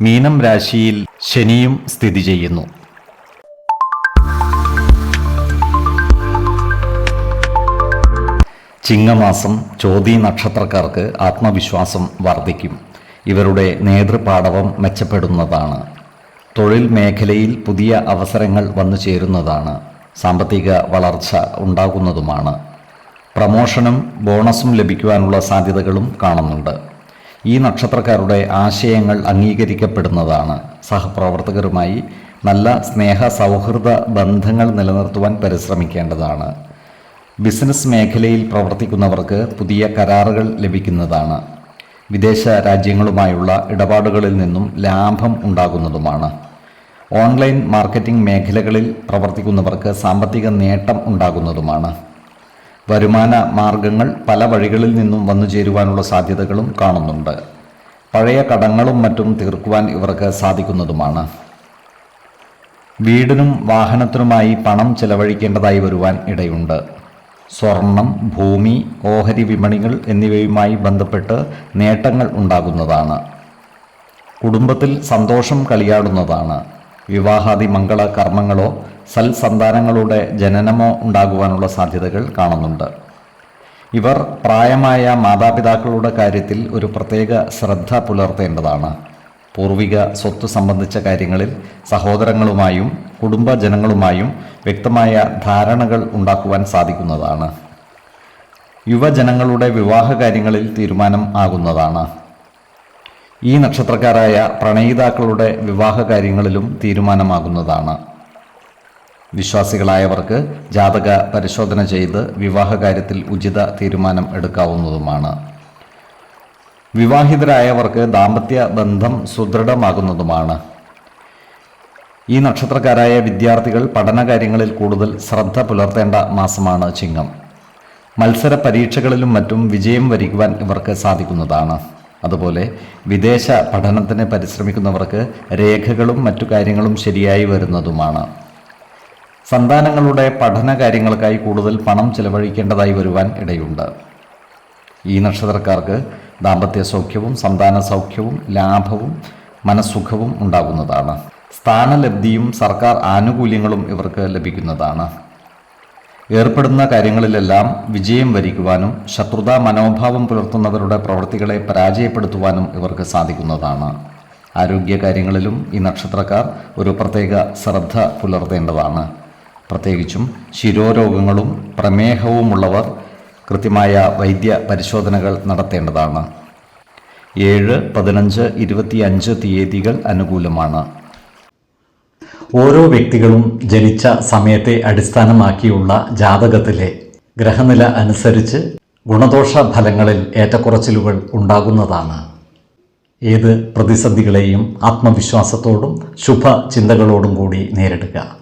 മീനം രാശിയിൽ ശനിയും സ്ഥിതി ചെയ്യുന്നു. ചിങ്ങമാസം ചോതി നക്ഷത്രക്കാർക്ക് ആത്മവിശ്വാസം വർദ്ധിക്കും. ഇവരുടെ നേതൃപാടവം മെച്ചപ്പെടുന്നതാണ്. തൊഴിൽ മേഖലയിൽ പുതിയ അവസരങ്ങൾ വന്നു ചേരുന്നതാണ്. സാമ്പത്തിക വളർച്ച ഉണ്ടാകുന്നതുമാണ്. പ്രമോഷനും ബോണസും ലഭിക്കുവാനുള്ള സാധ്യതകളും കാണുന്നുണ്ട്. ഈ നക്ഷത്രക്കാരുടെ ആശയങ്ങൾ അംഗീകരിക്കപ്പെടുന്നതാണ്. സഹപ്രവർത്തകരുമായി നല്ല സ്നേഹ സൗഹൃദ ബന്ധങ്ങൾ നിലനിർത്തുവാൻ പരിശ്രമിക്കേണ്ടതാണ്. ബിസിനസ് മേഖലയിൽ പ്രവർത്തിക്കുന്നവർക്ക് പുതിയ കരാറുകൾ ലഭിക്കുന്നതാണ്. വിദേശ രാജ്യങ്ങളുമായുള്ള ഇടപാടുകളിൽ നിന്നും ലാഭം ഉണ്ടാകുന്നതുമാണ്. ഓൺലൈൻ മാർക്കറ്റിംഗ് മേഖലകളിൽ പ്രവർത്തിക്കുന്നവർക്ക് സാമ്പത്തിക നേട്ടം ഉണ്ടാകുന്നതുമാണ്. വരുമാന മാർഗങ്ങൾ പല വഴികളിൽ നിന്നും വന്നു ചേരുവാനുള്ള സാധ്യതകളും കാണുന്നുണ്ട്. പഴയ കടങ്ങളും മറ്റും തീർക്കുവാൻ ഇവർക്ക് സാധിക്കുന്നതുമാണ്. വീടിനും വാഹനത്തിനുമായി പണം ചെലവഴിക്കേണ്ടതായി വരുവാൻ ഇടയുണ്ട്. സ്വർണം ഭൂമി ഓഹരി വിപണികൾ എന്നിവയുമായി ബന്ധപ്പെട്ട് നേട്ടങ്ങൾ ഉണ്ടാകുന്നതാണ്. കുടുംബത്തിൽ സന്തോഷം കളിയാടുന്നതാണ്. വിവാഹാദി മംഗള കർമ്മങ്ങളോ സൽസന്താനങ്ങളുടെ ജനനമോ ഉണ്ടാകുവാനുള്ള സാധ്യതകൾ കാണുന്നുണ്ട്. ഇവർ പ്രായമായ മാതാപിതാക്കളുടെ കാര്യത്തിൽ ഒരു പ്രത്യേക ശ്രദ്ധ പുലർത്തേണ്ടതാണ്. പൂർവിക സ്വത്ത് സംബന്ധിച്ച കാര്യങ്ങളിൽ സഹോദരങ്ങളുമായും കുടുംബജനങ്ങളുമായും വ്യക്തമായ ധാരണകൾ ഉണ്ടാക്കുവാൻ സാധിക്കുന്നതാണ്. യുവജനങ്ങളുടെ വിവാഹ കാര്യങ്ങളിൽ തീരുമാനം ആകുന്നതാണ്. ഈ നക്ഷത്രക്കാരായ പ്രണയിതാക്കളുടെ വിവാഹ കാര്യങ്ങളിലും തീരുമാനമാകുന്നതാണ്. വിശ്വാസികളായവർക്ക് ജാതക പരിശോധന ചെയ്ത് വിവാഹകാര്യത്തിൽ ഉചിത തീരുമാനം എടുക്കാവുന്നതുമാണ്. വിവാഹിതരായവർക്ക് ദാമ്പത്യ ബന്ധം സുദൃഢമാകുന്നതുമാണ്. ഈ നക്ഷത്രക്കാരായ വിദ്യാർത്ഥികൾ പഠനകാര്യങ്ങളിൽ കൂടുതൽ ശ്രദ്ധ പുലർത്തേണ്ട മാസമാണ് ചിങ്ങം. മത്സര പരീക്ഷകളിലും മറ്റും വിജയം വരിക്കുവാൻ ഇവർക്ക് സാധിക്കുന്നതാണ്. അതുപോലെ വിദേശ പഠനത്തിന് പരിശ്രമിക്കുന്നവർക്ക് രേഖകളും മറ്റു കാര്യങ്ങളും ശരിയായി വരുന്നതുമാണ്. സന്താനങ്ങളുടെ പഠന കാര്യങ്ങൾക്കായി കൂടുതൽ പണം ചെലവഴിക്കേണ്ടതായി വരുവാൻ ഇടയുണ്ട്. ഈ നക്ഷത്രക്കാർക്ക് ദാമ്പത്യ സൗഖ്യവും സന്താന സൗഖ്യവും ലാഭവും മനസ്സുഖവും ഉണ്ടാകുന്നതാണ്. സ്ഥാനലബ്ധിയും സർക്കാർ ആനുകൂല്യങ്ങളും ഇവർക്ക് ലഭിക്കുന്നതാണ്. ഏർപ്പെടുന്ന കാര്യങ്ങളിലെല്ലാം വിജയം വരിക്കുവാനും ശത്രുതാ മനോഭാവം പുലർത്തുന്നവരുടെ പ്രവൃത്തികളെ പരാജയപ്പെടുത്തുവാനും ഇവർക്ക് സാധിക്കുന്നതാണ്. ആരോഗ്യ കാര്യങ്ങളിലും ഈ നക്ഷത്രക്കാർ ഒരു പ്രത്യേക ശ്രദ്ധ പുലർത്തേണ്ടതാണ്. പ്രത്യേകിച്ചും ശിരോരോഗങ്ങളും പ്രമേഹവുമുള്ളവർ കൃത്യമായ വൈദ്യ പരിശോധനകൾ നടത്തേണ്ടതാണ്. ഏഴ് പതിനഞ്ച് ഇരുപത്തിയഞ്ച് തീയതികൾ അനുകൂലമാണ്. ഓരോ വ്യക്തികളും ജനിച്ച സമയത്തെ അടിസ്ഥാനമാക്കിയുള്ള ജാതകത്തിലെ ഗ്രഹനില അനുസരിച്ച് ഗുണദോഷ ഫലങ്ങളിൽ ഏറ്റക്കുറച്ചിലുകൾ ഉണ്ടാകുന്നതാണ്. ഏത് പ്രതിസന്ധികളെയും ആത്മവിശ്വാസത്തോടും ശുഭ ചിന്തകളോടും കൂടി നേരിടുക.